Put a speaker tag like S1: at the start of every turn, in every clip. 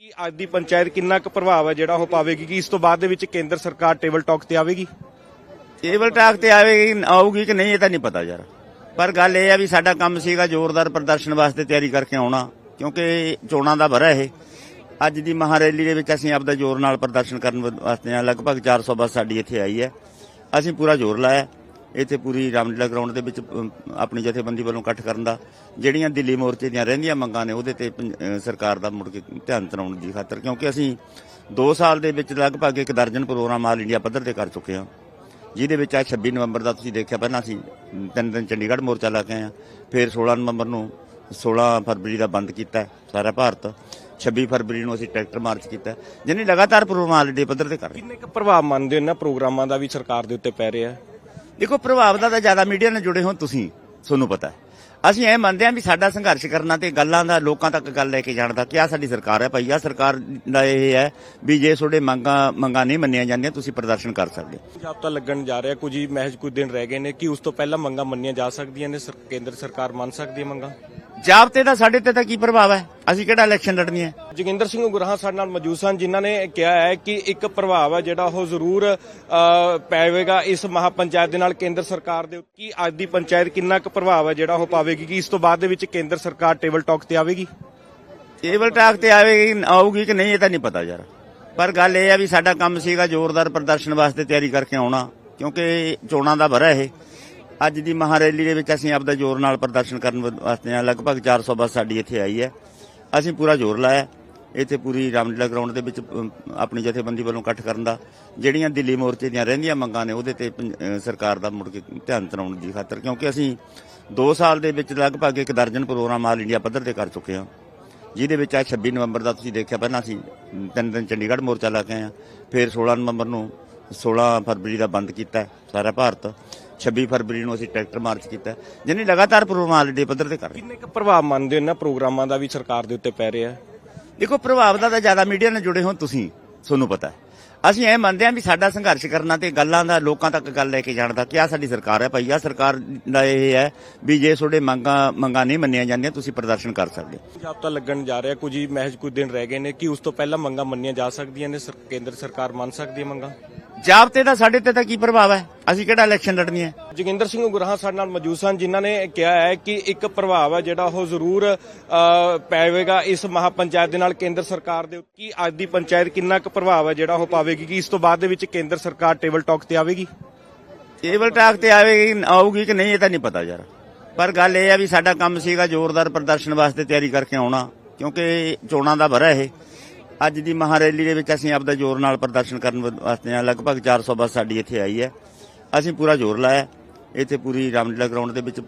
S1: ਕੀ ਅੱਜ ਦੀ ਪੰਚਾਇਤ ਕਿੰਨਾ ਕੁ ਪ੍ਰਭਾਵ ਹੈ ਜਿਹੜਾ ਉਹ ਪਾਵੇਗੀ? ਕਿ ਇਸ ਤੋਂ ਬਾਅਦ ਦੇ ਵਿੱਚ ਕੇਂਦਰ ਸਰਕਾਰ ਟੇਬਲ ਟਾਕ ਤੇ ਆਵੇਗੀ?
S2: ਟੇਬਲ ਟਾਕ ਤੇ ਆਵੇਗੀ, ਆਊਗੀ ਕਿ ਨਹੀਂ ਇਹ ਤਾਂ ਨਹੀਂ ਪਤਾ ਯਾਰ। ਪਰ ਗੱਲ ਇਹ ਆ ਵੀ ਸਾਡਾ ਕੰਮ ਸੀਗਾ ਜ਼ੋਰਦਾਰ ਪ੍ਰਦਰਸ਼ਨ ਵਾਸਤੇ ਤਿਆਰੀ ਕਰਕੇ ਆਉਣਾ, ਕਿਉਂਕਿ ਚੋਣਾਂ ਦਾ ਵਰਾ ਇਹ। ਅੱਜ ਦੀ ਮਹਾਰੈਲੀ ਦੇ ਵਿੱਚ ਅਸੀਂ ਆਪਦਾ ਜ਼ੋਰ ਨਾਲ ਪ੍ਰਦਰਸ਼ਨ ਕਰਨ ਵਾਸਤੇ ਆ ਲਗਭਗ 400 ਬੱਸ ਸਾਡੀ ਇੱਥੇ ਆਈ ਹੈ। ਅਸੀਂ ਪੂਰਾ ਜ਼ੋਰ ਲਾਇਆ। ਇੱਥੇ ਪੂਰੀ ਰਾਮਲੀਲਾ ਗਰਾਊਂਡ ਦੇ ਵਿੱਚ ਆਪਣੀ ਜਥੇਬੰਦੀ ਵੱਲੋਂ ਇਕੱਠ ਕਰਨ ਦਾ, ਜਿਹੜੀਆਂ ਦਿੱਲੀ ਮੋਰਚੇ ਦੀਆਂ ਰਹਿੰਦੀਆਂ ਮੰਗਾਂ ਨੇ, ਉਹਦੇ ਤੇ ਪੰਜ- ਸਰਕਾਰ ਦਾ ਮੁੜ ਕੇ ਧਿਆਨ ਤਰਾਉਣ ਦੀ ਖਾਤਰ, ਕਿਉਂਕਿ ਅਸੀਂ 2 ਸਾਲ ਦੇ ਵਿੱਚ ਲਗਭਗ ਇੱਕ ਦਰਜਨ ਪ੍ਰੋਗਰਾਮ ਆਲ ਇੰਡੀਆ ਪੱਧਰ ਤੇ ਕਰ ਚੁੱਕੇ ਹਾਂ। ਜਿਹਦੇ ਵਿੱਚ ਆ 26 ਨਵੰਬਰ ਦਾ ਤੁਸੀਂ ਦੇਖਿਆ ਪਹਿਲਾਂ ਅਸੀਂ ਤਿੰਨ ਦਿਨ ਚੰਡੀਗੜ੍ਹ ਮੋਰਚਾ ਲਾ ਕੇ ਆਏ ਹਾਂ, ਫਿਰ 16 ਨਵੰਬਰ ਨੂੰ 16 ਫਰਵਰੀ ਦਾ ਬੰਦ ਕੀਤਾ ਸਾਰਾ ਭਾਰਤ। 26 ਫਰਵਰੀ ਨੂੰ ਅਸੀਂ ਟਰੈਕਟਰ ਮਾਰਚ ਕੀਤਾ ਜਿਹਨੇ ਲਗਾਤਾਰ ਪ੍ਰੋਗਰਾਮ ਆਲ ਇੰਡੀਆ ਪੱਧਰ ਤੇ ਕਰ ਰਹੇ
S1: ਕਿੰਨੇ ਕੁ ਪ੍ਰਭਾਵ ਮੰਨਦੇ ਹੋ ਇਹਨਾਂ ਪ੍ਰੋਗਰਾਮਾਂ ਦਾ ਵੀ ਸਰਕਾਰ ਦੇ ਉੱਤੇ ਪੈ ਰਿਹਾ
S2: ਦੇਖੋ, ਪ੍ਰਭਾਵ ਦਾ ਤਾਂ ਜ਼ਿਆਦਾ ਮੀਡੀਆ ਨਾਲ ਜੁੜੇ ਹੋ ਤੁਸੀਂ, ਤੁਹਾਨੂੰ ਪਤਾ ਅਸੀਂ ਇਹ ਮੰਨਦੇ ਹਾਂ ਵੀ ਸਾਡਾ ਸੰਘਰਸ਼ ਕਰਨਾ ਤੇ ਗੱਲਾਂ ਦਾ, ਲੋਕਾਂ ਤੱਕ ਗੱਲ ਲੈ ਕੇ ਜਾਣ ਦਾ ਕਿ ਸਾਡੀ ਸਰਕਾਰ ਹੈ ਭਾਈ, ਆਹ ਸਰਕਾਰ ਦਾ ਇਹ ਹੈ ਵੀ ਜੇ ਤੁਹਾਡੇ ਮੰਗਾਂ ਮੰਗਾਂ ਨਹੀਂ ਮੰਨੀਆਂ ਜਾਂਦੀਆਂ, ਤੁਸੀਂ ਪ੍ਰਦਰਸ਼ਨ ਕਰ ਸਕਦੇ ਹੋ।
S1: ਜਾਬਤਾ ਲੱਗਣ ਜਾ ਰਿਹਾ, ਕੁਝ ਹੀ ਮਹਿਜ ਕੁਝ ਦਿਨ ਰਹਿ ਗਏ ਨੇ ਕਿ ਉਸ ਤੋਂ ਪਹਿਲਾਂ ਮੰਗਾਂ ਮੰਨੀਆਂ ਜਾ ਸਕਦੀਆਂ ਨੇ ਕੇਂਦਰ ਸਰਕਾਰ ਮੰਨ ਸਕਦੀ ਹੈ ਮੰਗਾਂ?
S2: ਜਾਬਤੇ ਦਾ ਸਾਡੇ ਤੇ ਤਾਂ ਕੀ ਪ੍ਰਭਾਵ ਹੈ? ਅਸੀਂ ਕਿਹੜਾ ਇਲੈਕਸ਼ਨ ਲੜਨੀ ਹੈ?
S1: ਜੋਗਿੰਦਰ ਸਿੰਘ ਉਗਰਾਹਾਂ ਸਾਡੇ ਨਾਲ ਮੌਜੂਦ ਸਨ ਜਿਨ੍ਹਾਂ ਨੇ ਕਿਹਾ ਹੈ ਕਿ ਇੱਕ ਪ੍ਰਭਾਵ ਹੈ ਜਿਹੜਾ ਉਹ ਜ਼ਰੂਰ ਪੈਵੇਗਾ ਇਸ ਮਹਾਪੰਚਾਇਤ ਦੇ ਨਾਲ ਕੇਂਦਰ ਸਰਕਾਰ ਦੇ ਕਿ ਅੱਜ ਦੀ ਪੰਚਾਇਤ ਕਿੰਨਾ ਕੁ ਪ੍ਰਭਾਵ ਹੈ ਜਿਹੜਾ ਉਹ ਪਾਵੇਗੀ? ਕਿ ਇਸ ਤੋਂ ਬਾਅਦ ਦੇ ਵਿੱਚ ਕੇਂਦਰ ਸਰਕਾਰ ਟੇਬਲ ਟਾਕ ਤੇ ਆਵੇਗੀ?
S2: ਟੇਬਲ ਟਾਕ ਤੇ ਆਵੇਗੀ ਆਊਗੀ ਕਿ ਨਹੀਂ ਇਹ ਤਾਂ ਨਹੀਂ ਪਤਾ ਯਾਰ। ਪਰ ਗੱਲ ਇਹ ਆ ਵੀ ਸਾਡਾ ਕੰਮ ਸੀਗਾ ਜ਼ੋਰਦਾਰ ਪ੍ਰਦਰਸ਼ਨ ਵਾਸਤੇ ਤਿਆਰੀ ਕਰਕੇ ਆਉਣਾ ਕਿਉਂਕਿ ਚੋਣਾਂ ਦਾ ਵਰਾ ਇਹ। ਅੱਜ ਦੀ ਮਹਾਰੈਲੀ ਦੇ ਵਿੱਚ ਅਸੀਂ ਆਪਦਾ ਜ਼ੋਰ ਨਾਲ ਪ੍ਰਦਰਸ਼ਨ ਕਰਨ ਵਾਸਤੇ ਆ ਲਗਭਗ 400 ਬੱਸ ਸਾਡੀ ਇੱਥੇ ਆਈ ਹੈ। ਅਸੀਂ ਪੂਰਾ ਜ਼ੋਰ ਲਾਇਆ। ਇੱਥੇ ਪੂਰੀ ਰਾਮਲੀਲਾ ਗਰਾਊਂਡ ਦੇ ਵਿੱਚ ਆਪਣੀ ਜਥੇਬੰਦੀ ਵੱਲੋਂ ਇਕੱਠ ਕਰਨ ਦਾ, ਜਿਹੜੀਆਂ ਦਿੱਲੀ ਮੋਰਚੇ ਦੀਆਂ ਰਹਿੰਦੀਆਂ ਮੰਗਾਂ ਨੇ, ਉਹਦੇ ਤੇ ਪੰਜ- ਸਰਕਾਰ ਦਾ ਮੁੜ ਕੇ ਧਿਆਨ ਤਰਾਉਣ ਦੀ ਖਾਤਰ, ਕਿਉਂਕਿ ਅਸੀਂ 2 ਸਾਲ ਦੇ ਵਿੱਚ ਲਗਭਗ ਇੱਕ ਦਰਜਨ ਪ੍ਰੋਗਰਾਮ ਆਲ ਇੰਡੀਆ ਪੱਧਰ ਤੇ ਕਰ ਚੁੱਕੇ ਹਾਂ। ਜਿਹਦੇ ਵਿੱਚ ਆ 26 ਨਵੰਬਰ ਦਾ ਤੁਸੀਂ ਦੇਖਿਆ ਪਹਿਲਾਂ ਅਸੀਂ ਤਿੰਨ ਦਿਨ ਚੰਡੀਗੜ੍ਹ ਮੋਰਚਾ ਲਾ ਕੇ ਆਏ ਹਾਂ। ਫਿਰ 16 ਨਵੰਬਰ ਨੂੰ 16 ਫਰਵਰੀ ਦਾ ਬੰਦ ਕੀਤਾ ਸਾਰਾ ਭਾਰਤ। 26 ਫਰਵਰੀ ਨੂੰ ਅਸੀਂ ਟਰੈਕਟਰ ਮਾਰਚ ਕੀਤਾ। ਯਾਨੀ ਲਗਾਤਾਰ ਪ੍ਰੋਗਰਾਮ ਇੰਡੀਆ ਪੱਧਰ ਤੇ ਕਰ ਰਹੇ।
S1: ਕਿੰਨੇ ਕੁ ਪ੍ਰਭਾਵ ਮੰਨਦੇ ਹੋ ਇਹਨਾਂ ਪ੍ਰੋਗਰਾਮਾਂ ਦਾ ਵੀ ਸਰਕਾਰ ਦੇ ਉੱਤੇ ਪੈ ਰਿਹਾ
S2: ਦੇਖੋ ਪ੍ਰਭਾਵ ਦਾ ਤਾਂ ਜ਼ਿਆਦਾ ਮੀਡੀਆ ਨਾਲ ਜੁੜੇ ਹੋ ਤੁਸੀਂ ਤੁਹਾਨੂੰ ਪਤਾ ਹੈ ਅਸੀਂ ਇਹ ਮੰਨਦੇ ਹਾਂ ਵੀ ਸਾਡਾ ਸੰਘਰਸ਼ ਕਰਨਾ ਤੇ ਗੱਲਾਂ ਦਾ ਲੋਕਾਂ ਤੱਕ ਗੱਲ ਲੈ ਕੇ ਜਾਣ ਦਾ ਕਿ ਆਹ ਸਾਡੀ ਸਰਕਾਰ ਹੈ ਭਾਈ ਆਹ ਸਰਕਾਰ ਦਾ ਇਹ ਹੈ ਵੀ ਜੇ ਤੁਹਾਡੇ ਮੰਗਾਂ ਮੰਗਾਂ ਨਹੀਂ ਮੰਨੀਆਂ ਜਾਂਦੀਆਂ ਤੁਸੀਂ ਪ੍ਰਦਰਸ਼ਨ ਕਰ ਸਕਦੇ ਹੋ
S1: ਜਾਬਤਾ ਲੱਗਣ ਜਾ ਰਿਹਾ ਕੁਝ ਹੀ ਮਹਿਜ ਕੁਝ ਦਿਨ ਰਹਿ ਗਏ ਨੇ ਕਿ ਉਸ ਤੋਂ ਪਹਿਲਾਂ ਮੰਗਾਂ ਮੰਨੀਆਂ ਜਾ ਸਕਦੀਆਂ ਨੇ ਕੇਂਦਰ ਸਰਕਾਰ ਮੰਨ ਸਕਦੀ ਹੈ ਮੰਗਾਂ
S2: ਜਾਬਤੇ ਦਾ ਸਾਡੇ ਤੇ ਤਾਂ ਕੀ ਪ੍ਰਭਾਵ ਹੈ? ਅਸੀਂ ਕਿਹੜਾ ਇਲੈਕਸ਼ਨ ਲੜਨੀ ਹੈ?
S1: ਜੋਗਿੰਦਰ ਸਿੰਘ ਉਗਰਾਹਾਂ ਸਾਡੇ ਨਾਲ ਮੌਜੂਦ ਸਨ ਜਿਨ੍ਹਾਂ ਨੇ ਕਿਹਾ ਹੈ ਕਿ ਇੱਕ ਪ੍ਰਭਾਵ ਹੈ ਜਿਹੜਾ ਉਹ ਜ਼ਰੂਰ ਪੈਵੇਗਾ ਇਸ ਮਹਾਪੰਚਾਇਤ ਦੇ ਨਾਲ ਕੇਂਦਰ ਸਰਕਾਰ ਦੇ ਕਿ ਅੱਜ ਦੀ ਪੰਚਾਇਤ ਕਿੰਨਾ ਕੁ ਪ੍ਰਭਾਵ ਹੈ ਜਿਹੜਾ ਉਹ ਪਾਵੇਗੀ? ਕਿ ਇਸ ਤੋਂ ਬਾਅਦ ਦੇ ਵਿੱਚ ਕੇਂਦਰ ਸਰਕਾਰ ਟੇਬਲ ਟਾਕ ਤੇ ਆਵੇਗੀ?
S2: ਟੇਬਲ ਟਾਕ ਤੇ ਆਵੇਗੀ ਆਊਗੀ ਕਿ ਨਹੀਂ ਇਹ ਤਾਂ ਨਹੀਂ ਪਤਾ ਯਾਰ। ਪਰ ਗੱਲ ਇਹ ਆ ਵੀ ਸਾਡਾ ਕੰਮ ਸੀਗਾ ਜ਼ੋਰਦਾਰ ਪ੍ਰਦਰਸ਼ਨ ਵਾਸਤੇ ਤਿਆਰੀ ਕਰਕੇ ਆਉਣਾ ਕਿਉਂਕਿ ਚੋਣਾਂ ਦਾ ਵਰਾ ਇਹ। ਅੱਜ ਦੀ ਮਹਾਰੈਲੀ ਦੇ ਵਿੱਚ ਅਸੀਂ ਆਪਦਾ ਜ਼ੋਰ ਨਾਲ ਪ੍ਰਦਰਸ਼ਨ ਕਰਨ ਵਾਸਤੇ ਆ ਲਗਭਗ 400 ਬੱਸ ਸਾਡੀ ਇੱਥੇ ਆਈ ਹੈ। ਅਸੀਂ ਪੂਰਾ ਜ਼ੋਰ ਲਾਇਆ। ਇੱਥੇ ਪੂਰੀ ਰਾਮਲੀਲਾ ਗਰਾਊਂਡ ਦੇ ਵਿੱਚ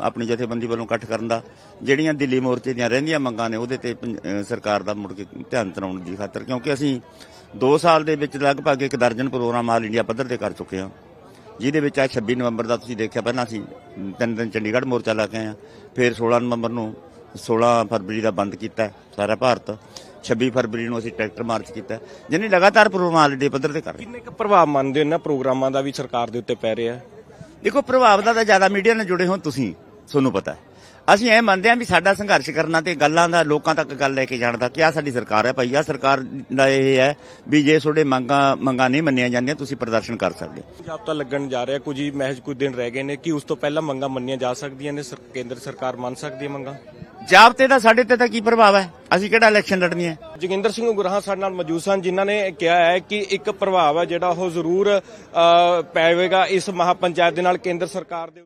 S2: ਆਪਣੀ ਜਥੇਬੰਦੀ ਵੱਲੋਂ ਇਕੱਠ ਕਰਨ ਦਾ, ਜਿਹੜੀਆਂ ਦਿੱਲੀ ਮੋਰਚੇ ਦੀਆਂ ਰਹਿੰਦੀਆਂ ਮੰਗਾਂ ਨੇ, ਉਹਦੇ ਤੇ ਪੰਜ- ਸਰਕਾਰ ਦਾ ਮੁੜ ਕੇ ਧਿਆਨ ਤਰਾਉਣ ਦੀ ਖਾਤਰ, ਕਿਉਂਕਿ ਅਸੀਂ 2 ਸਾਲ ਦੇ ਵਿੱਚ ਲਗਭਗ ਇੱਕ ਦਰਜਨ ਪ੍ਰੋਗਰਾਮ ਆਲ ਇੰਡੀਆ ਪੱਧਰ ਤੇ ਕਰ ਚੁੱਕੇ ਹਾਂ। ਜਿਹਦੇ ਵਿੱਚ ਆ 26 ਨਵੰਬਰ ਦਾ ਤੁਸੀਂ ਦੇਖਿਆ ਪਹਿਲਾਂ ਅਸੀਂ ਤਿੰਨ ਦਿਨ ਚੰਡੀਗੜ੍ਹ ਮੋਰਚਾ ਲਾ ਕੇ ਆਏ ਹਾਂ। ਫਿਰ 16 ਨਵੰਬਰ ਨੂੰ 16 ਫਰਵਰੀ ਦਾ ਬੰਦ ਕੀਤਾ ਸਾਰਾ ਭਾਰਤ। 26 ਫਰਵਰੀ ਨੂੰ ਅਸੀਂ ਟਰੈਕਟਰ ਮਾਰਚ ਕੀਤਾ। ਯਾਨੀ ਲਗਾਤਾਰ ਪ੍ਰੋਗਰਾਮ ਆਲ ਇੰਡੀਆ ਪੱਧਰ ਤੇ ਕਰ ਰਹੇ।
S1: ਕਿੰਨੇ ਕੁ ਪ੍ਰਭਾਵ ਮੰਨਦੇ ਹੋ ਇਹਨਾਂ ਪ੍ਰੋਗਰਾਮਾਂ ਦਾ ਵੀ ਸਰਕਾਰ ਦੇ ਉੱਤੇ ਪੈ ਰਿਹਾ
S2: ਦੇਖੋ ਪ੍ਰਭਾਵ ਦਾ ਤਾਂ ਜ਼ਿਆਦਾ ਮੀਡੀਆ ਨਾਲ ਜੁੜੇ ਹੋ ਤੁਸੀਂ ਤੁਹਾਨੂੰ ਪਤਾ ਹੈ ਅਸੀਂ ਇਹ ਮੰਨਦੇ ਹਾਂ ਵੀ ਸਾਡਾ ਸੰਘਰਸ਼ ਕਰਨਾ ਤੇ ਗੱਲਾਂ ਦਾ ਲੋਕਾਂ ਤੱਕ ਗੱਲ ਲੈ ਕੇ ਜਾਣ ਦਾ ਕਿ ਆਹ ਸਾਡੀ ਸਰਕਾਰ ਹੈ ਭਾਈ ਆਹ ਸਰਕਾਰ ਦਾ ਇਹ ਹੈ ਵੀ ਜੇ ਤੁਹਾਡੇ ਮੰਗਾਂ ਮੰਗਾਂ ਨਹੀਂ ਮੰਨੀਆਂ ਜਾਂਦੀਆਂ ਤੁਸੀਂ ਪ੍ਰਦਰਸ਼ਨ ਕਰ ਸਕਦੇ ਹੋ
S1: ਜਾਬਤਾ ਲੱਗਣ ਜਾ ਰਿਹਾ ਕੁਝ ਹੀ ਮਹਿਜ ਕੁਝ ਦਿਨ ਰਹਿ ਗਏ ਨੇ ਕਿ ਉਸ ਤੋਂ ਪਹਿਲਾਂ ਮੰਗਾਂ ਮੰਨੀਆਂ ਜਾ ਸਕਦੀਆਂ ਨੇ ਕੇਂਦਰ ਸਰਕਾਰ ਮੰਨ ਸਕਦੀ ਹੈ ਮੰਗਾਂ
S2: ਜਾਬਤੇ ਦਾ ਸਾਡੇ ਤੇ ਤਾਂ ਕੀ ਪ੍ਰਭਾਵ ਹੈ? ਅਸੀਂ ਕਿਹੜਾ ਇਲੈਕਸ਼ਨ ਲੜਨੀ ਹੈ?
S1: ਜੋਗਿੰਦਰ ਸਿੰਘ ਉਗਰਾਹਾਂ ਸਾਡੇ ਨਾਲ ਮੌਜੂਦ ਸਨ, ਜਿਨ੍ਹਾਂ ਨੇ ਕਿਹਾ ਹੈ ਕਿ ਇੱਕ ਪ੍ਰਭਾਵ ਹੈ ਜਿਹੜਾ ਉਹ ਜ਼ਰੂਰ ਪੈਵੇਗਾ ਇਸ ਮਹਾਪੰਚਾਇਤ ਦੇ ਨਾਲ ਕੇਂਦਰ ਸਰਕਾਰ ਦੇ